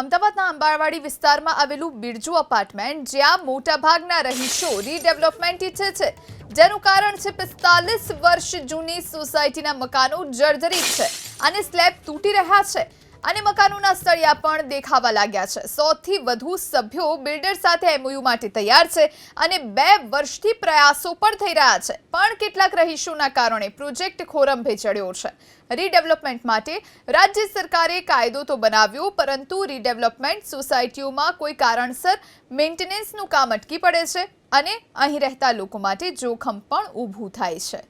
અમદાવાદના અંબારવાડી વિસ્તારમાં આવેલું બિરજુ અપાર્ટમેન્ટ જ્યાં મોટાભાગના રહીશો રીડેવલપમેન્ટ ઈચ્છે છે, જેનું કારણ છે પિસ્તાલીસ વર્ષ જૂની સોસાયટીના મકાનો જર્જરિત છે અને સ્લેબ તૂટી રહ્યા છે. અને મકાનોના સળિયા પણ દેખાવા લાગ્યા છે. સોથી વધુ સભ્યો બિલ્ડર સાથે એમઓયુ માટે તૈયાર છે અને બે વર્ષથી પ્રયાસો પણ થઈ રહ્યા છે. પણ કેટલાક રહીશોના કારણે પ્રોજેક્ટ ખોરંભે ચડ્યો છે. રીડેવલપમેન્ટ માટે રાજ્ય સરકારે કાયદો તો બનાવ્યો, પરંતુ રીડેવલપમેન્ટ સોસાયટીઓમાં કોઈ કારણસર મેન્ટેનન્સનું કામ અટકી પડે છે અને અહીં રહેતા લોકો માટે જોખમ પણ ઊભું થાય છે.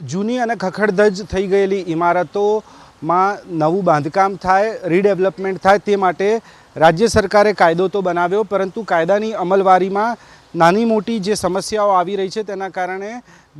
જૂની અને ખખડધજ થઈ ગયેલી ઇમારતોમાં નવું બાંધકામ થાય રીડેવલપમેન્ટ થાય તે માટે રાજ્ય સરકારે કાયદો તો બનાવ્યો, પરંતુ કાયદાની અમલવારીમાં નાની મોટી જે સમસ્યાઓ આવી રહી છે તેના કારણે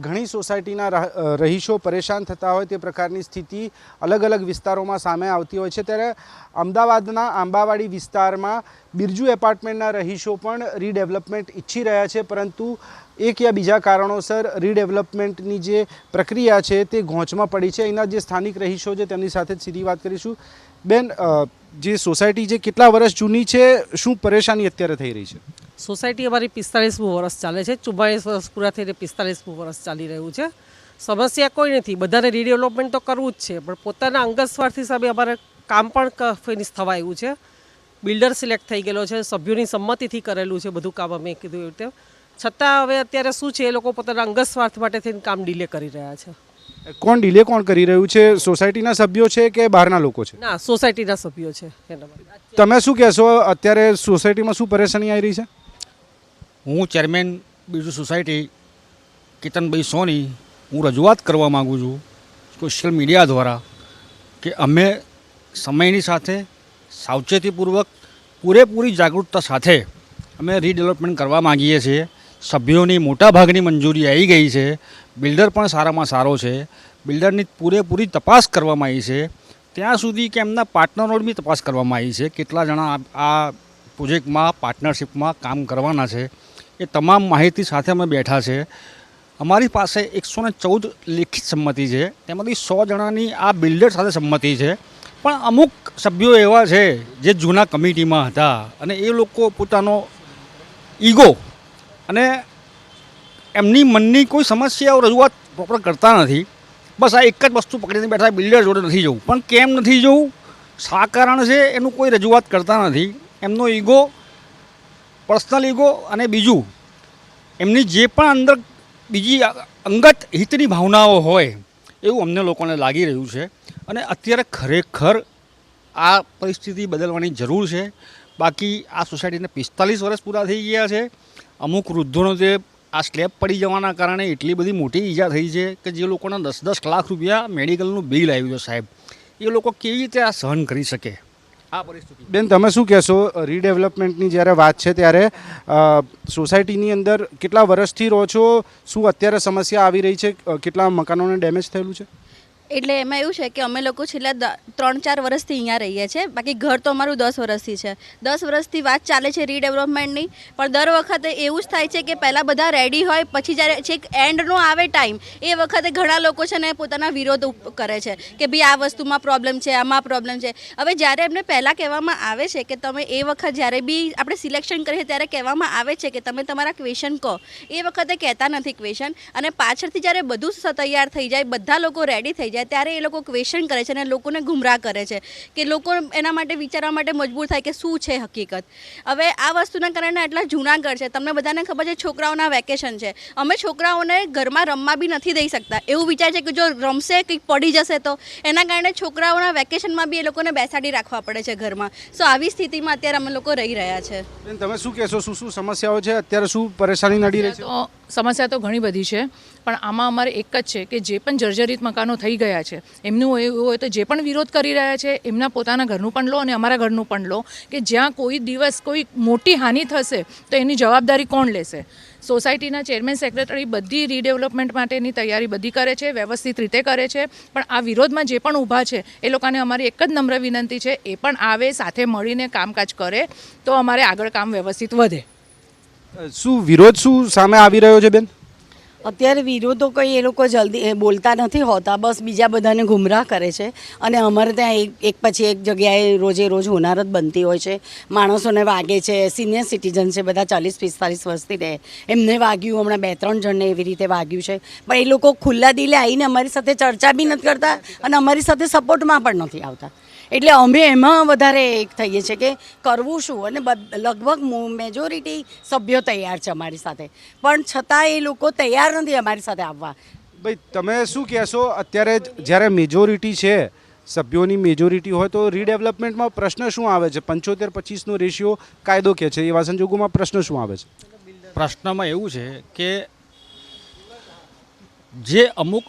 ઘણી સોસાયટીના રહ- રહીશો પરેશાન થતા હોય તે પ્રકારની સ્થિતિ અલગ અલગ વિસ્તારોમાં સામે આવતી હોય છે. ત્યારે અમદાવાદના આંબાવાડી વિસ્તારમાં બિરજુ એપાર્ટમેન્ટના રહીશો પણ રીડેવલપમેન્ટ ઈચ્છી રહ્યા છે, પરંતુ એક યા બીજા કારણોસર રીડેવલપમેન્ટની જે પ્રક્રિયા છે તે ઘોંચમાં પડી છે. અહીંના જે સ્થાનિક રહીશો છે તેમની સાથે જ સીધી વાત કરીશું. બેન જે સોસાયટી છે કેટલા વર્ષ જૂની છે, શું પરેશાની અત્યારે થઈ રહી છે? સોસાયટી અમારી પિસ્તાલીસમું વર્ષ ચાલે છે. ચુમ્માળીસ વર્ષ પૂરા થઈને પિસ્તાલીસમું વર્ષ ચાલી રહ્યું છે. સમસ્યા કોઈ નથી. બધાને રીડેવલપમેન્ટ તો કરવું જ છે પણ પોતાના અંગત સ્વાર્થ હિસાબે અમારે કામ પણ ફિનિશ થવા આવ્યું છે. બિલ્ડર સિલેક્ટ થઈ ગયેલો છે સભ્યોની સંમતિથી કરેલું છે બધું કામ અમે કીધું એવી રીતે. છતાં હવે અત્યારે શું છે એ લોકો પોતાના અંગત સ્વાર્થ માટે થઈને કામ ડીલે કરી રહ્યા છે. કોણ ડિલે કોણ કરી રહ્યું છે? સોસાયટીના સભ્યો છે કે બહારના લોકો છે? ના સોસાયટીના સભ્યો છે તમે શું કહેશો? અત્યારે સોસાયટીમાં શું પરેશાની આવી રહી છે? હું ચેરમેન બીજું સોસાયટી કેતનભાઈ સોની, હું રજૂઆત કરવા માગું છું સોશિયલ મીડિયા દ્વારા કે અમે સમયની સાથે, સાવચેતીપૂર્વક, પૂરેપૂરી જાગૃતતા સાથે અમે રીડેવલપમેન્ટ કરવા માગીએ છીએ. સભ્યોની મોટાભાગની મંજૂરી આવી ગઈ છે. બિલ્ડર પણ સારામાં સારો છે. બિલ્ડરની પૂરેપૂરી તપાસ કરવામાં આવી છે. ત્યાં સુધી કે એમના પાર્ટનરોની બી તપાસ કરવામાં આવી છે. કેટલા જણા આ- આ પ્રોજેક્ટમાં, પાર્ટનરશિપમાં કામ કરવાના છે. એ તમામ માહિતી સાથે અમે બેઠા છે. અમારી પાસે એકસો ને ચૌદ લેખિત સંમતિ છે. તેમાંથી સો જણાની આ બિલ્ડર સાથે સંમતિ છે. પણ અમુક સભ્યો એવા છે જે જૂના કમિટીમાં હતા અને એ લોકો પોતાનો ઈગો અને એમની મનની કોઈ સમસ્યાઓ રજૂઆત પ્રોપર કરતા નથી. બસ આ એક જ વસ્તુ પકડીને બેઠા બિલ્ડર જોડે નથી જવું. પણ કેમ નથી જવું? શા કારણ છે? એનું કોઈ રજૂઆત કરતા નથી. એમનો ઈગો પર્સનલ ઇગો અને બીજું, એમની જે પણ અંદર બીજી અંગત હિતની ભાવનાઓ હોય, એવું અમને લોકોને લાગી રહ્યું છે. અને અત્યારે ખરેખર આ પરિસ્થિતિ બદલવાની જરૂર છે. બાકી આ સોસાયટીને પિસ્તાલીસ વર્ષ પૂરા થઈ ગયા છે. અમુક વૃદ્ધોનો જે આ સ્લેબ પડી જવાના કારણે એટલી બધી મોટી ઈજા થઈ છે કે જે લોકોના દસ દસ લાખ રૂપિયા મેડિકલનું બિલ આવ્યું છે સાહેબ. એ લોકો કેવી રીતે આ સહન કરી શકે? આ બેન, તમે શું કહેશો? રીડેવલપમેન્ટની જ્યારે વાત છે ત્યારે સોસાયટીની અંદર કેટલા વર્ષથી રહો છો? શું અત્યારે સમસ્યા આવી રહી છે? કેટલા મકાનોને ડેમેજ થયેલું છે? એટલે એમાં એવું છે કે અમે લોકો છેલ્લા ત્રણ ચાર વર્ષથી અહીંયા રહીએ છીએ. બાકી ઘર તો અમારું દસ વર્ષથી છે. દસ વર્ષથી વાત ચાલે છે રીડેવલપમેન્ટની પણ દર વખતે એવું જ થાય છે કે પહેલાં બધા રેડી હોય, પછી જ્યારે છેક એન્ડનો આવે ટાઈમ એ વખતે ઘણા લોકો છે ને પોતાના વિરોધ કરે છે કે ભાઈ આ વસ્તુમાં પ્રોબ્લેમ છે, આમાં પ્રોબ્લેમ છે. હવે જ્યારે એમને પહેલાં કહેવામાં આવે છે કે તમે એ વખત જ્યારે બી આપણે સિલેક્શન કરીએ ત્યારે કહેવામાં આવે છે કે તમે તમારા ક્વેશ્ચન કહો. એ વખતે કહેતા નથી ક્વેશ્ચન અને પાછળથી જ્યારે બધું તૈયાર થઈ જાય, બધા લોકો રેડી થઈ જાય ત્યારે એ લોકો ક્વેશ્ચન કરે છે અને લોકોને ગુમરાહ કરે છે કે લોકો એના માટે વિચારવા માટે મજબૂર થાય કે શું છે હકીકત. હવે આ વસ્તુના કારણે આટલા જૂનાગઢ છે. તમને બધાને ખબર છે છોકરાઓના વેકેશન છે. અમે છોકરાઓને ઘરમાં રમવા બી નથી દઈ શકતા. એવું વિચાર છે કે જો રમશે કંઈક પડી જશે તો. એના કારણે છોકરાઓના વેકેશનમાં બી એ લોકોને બેસાડી રાખવા પડે છે ઘરમાં. સો આવી સ્થિતિમાં અત્યારે અમે લોકો રહી રહ્યા છે. તમે શું કહેશો? શું શું સમસ્યાઓ છે? અત્યારે શું પરેશાની નડી રહી છે? સમસ્યા તો ઘણી બધી છે. પણ આમાં અમારે એક જ છે કે જે પણ જર્જરિત મકાનો થઈ ગયા છે. એમનું એવું હોય તો જે પણ વિરોધ કરી રહ્યા છે, એમના પોતાના ઘરનું પણ લો અને અમારા ઘરનું પણ લો, કે જ્યાં કોઈ દિવસ કોઈ મોટી હાનિ થશે, તો એની જવાબદારી કોણ લેશે? સોસાયટીના ચેરમેન સેક્રેટરી બધી રીડેવલપમેન્ટ માટેની તૈયારી બધી કરે છે, વ્યવસ્થિત રીતે કરે છે, પણ આ વિરોધમાં જે પણ ઊભા છે, એ લોકોને અમારી એક જ નમ્ર વિનંતી છે, એ પણ આવે, સાથે મળીને કામકાજ કરે, તો અમારે આગળ કામ વ્યવસ્થિત વધે. શું વિરોધ શું સામે આવી રહ્યો છે, બેન? અત્યારે વિરોધો કંઈ એ લોકો જલ્દી બોલતા નથી હોતા. બસ બીજા બધાને ગુમરાહ કરે છે. અને અમારે ત્યાં એક એક પછી એક જગ્યાએ રોજે રોજ હોનારત બનતી હોય છે. માણસોને વાગે છે સિનિયર સિટીઝન છે, બધા ચાલીસ, પિસ્તાલીસ વર્ષથી રહે. એમને વાગ્યું, હમણાં બે, ત્રણ જણને એવી રીતે વાગ્યું છે. પણ એ લોકો ખુલ્લા દિલે આવીને અમારી સાથે ચર્ચા બી નથી કરતા અને અમારી સાથે સપોર્ટમાં પણ નથી આવતા. એટલે અમે એમાં વધારે એક થઈએ છીએ કે કરવું શું? અને લગભગ મેજોરિટી સભ્યો તૈયાર છે અમારી સાથે. પણ છતાં એ લોકો તૈયાર નથી અમારી સાથે આવવા. ભાઈ તમે શું કહેશો? અત્યારે જ્યારે મેજોરિટી છે સભ્યોની મેજોરિટી હોય તો રીડેવલપમેન્ટમાં પ્રશ્ન શું આવે છે? પંચોતેર પચીસનો રેશિયો કાયદો કે છે? એવા સંજોગોમાં પ્રશ્ન શું આવે છે? પ્રશ્નમાં એવું છે કે જે અમુક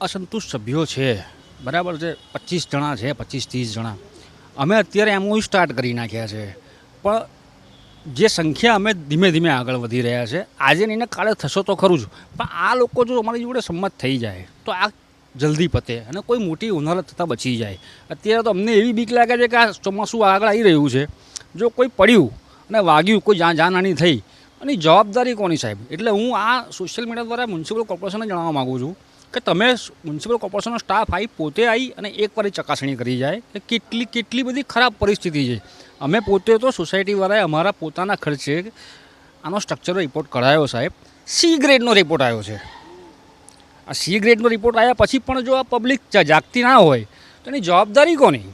અસંતુષ્ટ સભ્યો છે બરાબર છે, પચીસ જણા છે, પચીસ ત્રીસ જણા. અમે અત્યારે એમઓયુ સ્ટાર્ટ કરી નાખ્યા છે. પણ જે સંખ્યા અમે ધીમે ધીમે આગળ વધી રહ્યા છે, આજે નહીં કાલે થશો તો ખરું જ. પણ આ લોકો જો અમારી જોડે સંમત થઈ જાય, તો આ જલ્દી પતે અને કોઈ મોટી ઉનાળત થતાં બચી જાય. અત્યારે તો અમને એવી બીક લાગે છે કે આ ચોમાસું આગળ આવી રહ્યું છે. જો કોઈ પડ્યું અને વાગ્યું, કોઈ જાન જાનહાની થઈ અને જવાબદારી કોની સાહેબ? એટલે હું આ સોશિયલ મીડિયા દ્વારા મ્યુનિસિપલ કોર્પોરેશનને જણાવવા માગું છું. કે તમે મ્યુનિસિપલ કોર્પોરેશનનો સ્ટાફ આવી પોતે આવી અને એકવાર ચકાસણી કરી જાય કે કેટલી કેટલી બધી ખરાબ પરિસ્થિતિ છે. અમે પોતે તો સોસાયટીવાળાએ અમારા પોતાના ખર્ચે આનો સ્ટ્રક્ચરનો રિપોર્ટ કરાયો સાહેબ. સી ગ્રેડનો રિપોર્ટ આવ્યો છે. આ સી ગ્રેડનો રિપોર્ટ આવ્યા પછી પણ જો આ પબ્લિક જાગતી ના હોય, તો એની જવાબદારી કોની?